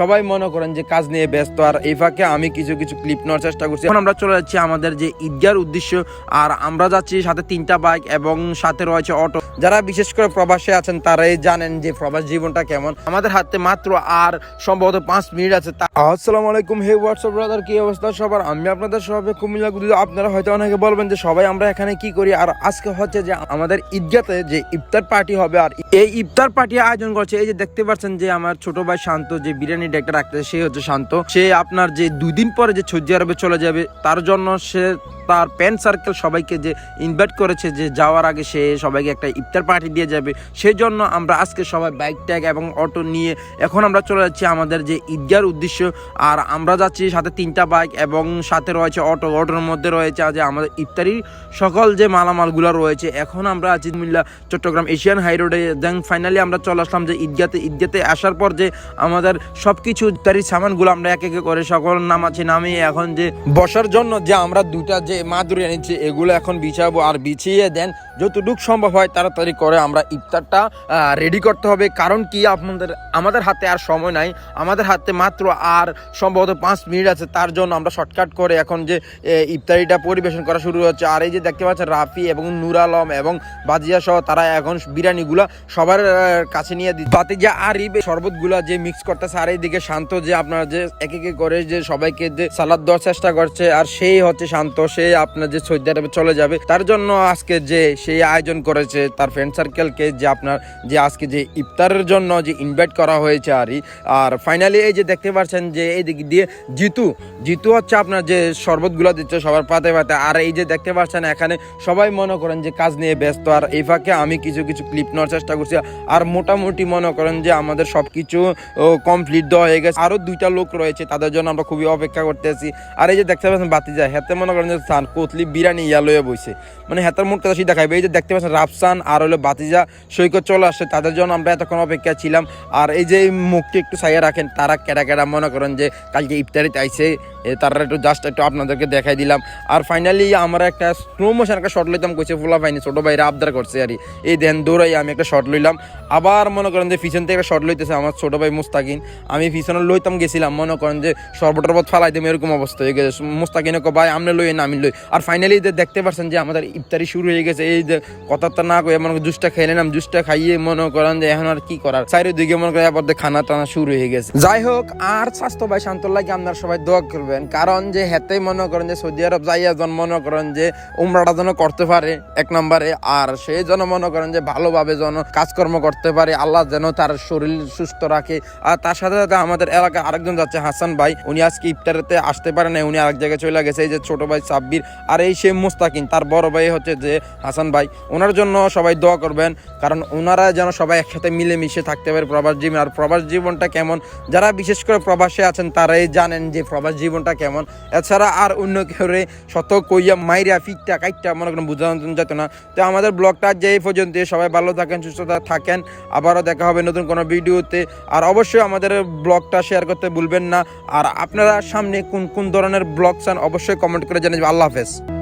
সবাই মনে করেন যে কাজ নিয়ে ব্যস্ত, আর এই ফাঁকে আমি কিছু কিছু ক্লিপ নেওয়ার চেষ্টা করছি। এখন আমরা চলে যাচ্ছি আমাদের যে ঈদগার উদ্দেশ্য, আর আমরা যাচ্ছি সাথে তিনটা বাইক এবং সাথে রয়েছে অটো যারা বিশেষ করে প্রবাসে আছেন, তারাই জানেন যে প্রবাস জীবনটা কেমন। আমাদের হাতে মাত্র আর সম্ভবত পাঁচ মিনিট আছে আসসালামু আলাইকুম। হে হোয়াটসঅ্যাপ ব্রাদার কি অবস্থা সবার? আমি আপনাদের সবাই কুমিল্লা গুদিতে আপনারা হয়তো অনেকে বলবেন যে সবাই আমরা এখানে কি করি? আর আজকে হচ্ছে যে আমাদের ঈদগাতে যে ইফতার পার্টি হবে, আর এই ইফতার পার্টি আয়োজন করছে, এই যে দেখতে পাচ্ছেন যে আমার ছোট ভাই শান্ত, যে বিরিয়ানি ডেকটা রাখতেছে, সে হচ্ছে শান্ত। সে আপনার যে দুই দিন পরে যে সৌদি আরবে চলে যাবে, তার জন্য সে তার প্যান সার্কেল সবাইকে যে ইনভাইট করেছে যে যাওয়ার আগে সে সবাইকে একটা ইফতার পার্টি দিয়ে যাবে। সেই জন্য আমরা আজকে সবাই বাইক ট্যাগ এবং অটো নিয়ে এখন আমরা চলে যাচ্ছি আমাদের যে ঈদগার উদ্দেশ্য। আর আমরা যাচ্ছি সাথে তিনটা বাইক এবং সাথে রয়েছে অটো অটোর মধ্যে রয়েছে যে আমাদের ইফতারির সকল যে মালামালগুলো রয়েছে। এখন আমরা আছি মিল্লা চট্টগ্রাম এশিয়ান হাই রোডে। দেন ফাইনালি আমরা চলে আসলাম যে ঈদগাতে। ঈদগাতে আসার পর যে আমাদের সব কিছু ইফতারির সামানগুলো আমরা এক এক করে সকল নামাচ্ছি নামিয়ে এখন যে বসার জন্য যে আমরা দুটা যে মাদুরি নিচ্ছে এগুলো এখন বিছাবো আর বিছিয়ে দেন। যতটুক সম্ভব হয় তাড়াতাড়ি করে আমরা ইফতারটা রেডি করতে হবে। কারণ কি, আপনাদের, আমাদের হাতে আর সময় নাই। আমাদের হাতে মাত্র আর সম্ভবত পাঁচ মিনিট আছে। তার জন্য আমরা শর্টকাট করে এখন যে ইফতারিটা পরিবেশন করা শুরু হচ্ছে। আর এই যে দেখতে পাচ্ছেন, রাফি এবং নুর আলম এবং বাজিয়া সহ তারা এখন বিরিয়ানিগুলা সবার কাছে নিয়ে দিচ্ছে। বাতিজা আর এই শরবতগুলা যে মিক্স করতেছে, আর এইদিকে শান্ত যে আপনার যে, এক এক করে যে সবাইকে যে সালাদ দেওয়ার চেষ্টা করছে, আর সেই হচ্ছে শান্ত। সে আপনার যে সৌদি আরবে চলে যাবে। তার জন্য আজকে যে সেই আয়োজন করেছে তার ফ্রেন্ড সার্কেলকে যে আপনার যে আজকে যে ইফতারের জন্য যে ইনভাইট করা হয়েছে আর আর ফাইনালি এই যে দেখতে পাচ্ছেন যে এই দিক দিয়ে জিতু জিতু হচ্ছে আপনার যে শরবতগুলো দিচ্ছে সবার পাতে পাতে। আর এই যে দেখতে পাচ্ছেন এখানে সবাই মনে করেন যে কাজ নিয়ে ব্যস্ত। আর এই ফাঁকে আমি কিছু কিছু ক্লিপ নেওয়ার চেষ্টা করছি। আর মোটামুটি মনে করেন যে আমাদের সব কিছু কমপ্লিট দেওয়া হয়ে গেছে। আরও দুইটা লোক রয়েছে, তাদের জন্য আমরা খুবই অপেক্ষা করতেছি। আর এই যে দেখতে পাচ্ছেন বাতি যায় হাতে মনে করেন যে সান কোতলি বিরিয়ানি ইয়া লয়ে বইছে। মানে হাতের মুখ কথা সিধা খাইবে এই যে দেখতে পাচ্ছেন, রাফসান আর হলো বাতিজা সৈকত চলে আসছে। তাদের জন্য আমরা এতক্ষণ অপেক্ষা ছিলাম। আর এই যে মুখটি একটু সাইয়া রাখেন, তারা কেডা কেডা মনে করেন যে কালকে ইফতারিতে আইছে, এ তারা একটু জাস্ট একটু আপনাদেরকে দেখাই দিলাম। আর ফাইনালি আমরা একটা স্লো মোশন একটা শর্ট লইতাম, কইছে ফুলা পাইনি ছোট ভাইরা আবদার করছে আর এই দেন দৌড়াই আমি একটা শর্ট লইলাম। আবার মনে করেন যে পিছন থেকে শর্ট লইতেছে আমার ছোট ভাই মুস্তাকিন। আমি পিছনে লইতাম, গেছিলাম, মনে করেন যে সর্বট টর্বত ফালাই দেবো এরকম অবস্থা হয়ে গেছে। মুস্তাকিনে কো ভাই আপনি লই, না, আমি লই। আর ফাইনালি দেখতে পাচ্ছেন যে আমাদের ইফতারি শুরু হয়ে গেছে, এই যে কথাটা না কয়ে মনে জুসটা খেয়ে নিলাম, জুসটা খাইয়ে মনে করেন যে এখন আর কি করার? চাইরে দিকে মনে করেন দিয়ে খানা টানা শুরু হয়ে গেছে। যাই হোক, আর স্বাস্থ্য ভাই শান্ত লাগে আপনারা সবাই দোয়া করবেন। কারণ যে হেতে মনে করেন যে সৌদি আরব যাইয়া জন মনে করেন যে উমরাটা যেন করতে পারে, এক নম্বরে। আর সেই জন্য মনে করেন যে ভালোভাবে যেন কাজকর্ম করতে পারে, আল্লাহ যেন তার শরীর সুস্থ রাখে। আর তার সাথে সাথে আমাদের এলাকায় আরেকজন যাচ্ছে হাসান ভাই, উনি আজকে ইফতারেতে আসতে পারে না উনি আরেক জায়গায় চলে গেছে, এই যে ছোট ভাই সাব্বির। আর এই সে মুস্তাকিন তার বড় ভাই হচ্ছে যে হাসান ভাই, ওনার জন্য সবাই দোয়া করবেন, কারণ ওনারা যেন সবাই একসাথে মিলেমিশে থাকতে পারে প্রবাস জীবন, আর প্রবাস জীবনটা কেমন, যারা বিশেষ করে প্রবাসে আছেন তারাই জানেন যে প্রবাস জীবনটা কেমন। এছাড়া আর অন্য কেউ শত কইয়া মাইরা ফিকটা কাইটটা মনে করেন বোঝানো যেত না। তো আমাদের ব্লগটা যে পর্যন্ত, সবাই ভালো থাকেন, সুস্থ থাকেন, আবারও দেখা হবে নতুন কোনো ভিডিওতে। আর অবশ্যই আমাদের ব্লগটা শেয়ার করতে ভুলবেন না। আর আপনারা সামনে কোন কোন ধরনের ব্লগ চান, অবশ্যই কমেন্ট করে জানাবেন আল্লাহ হাফেজ।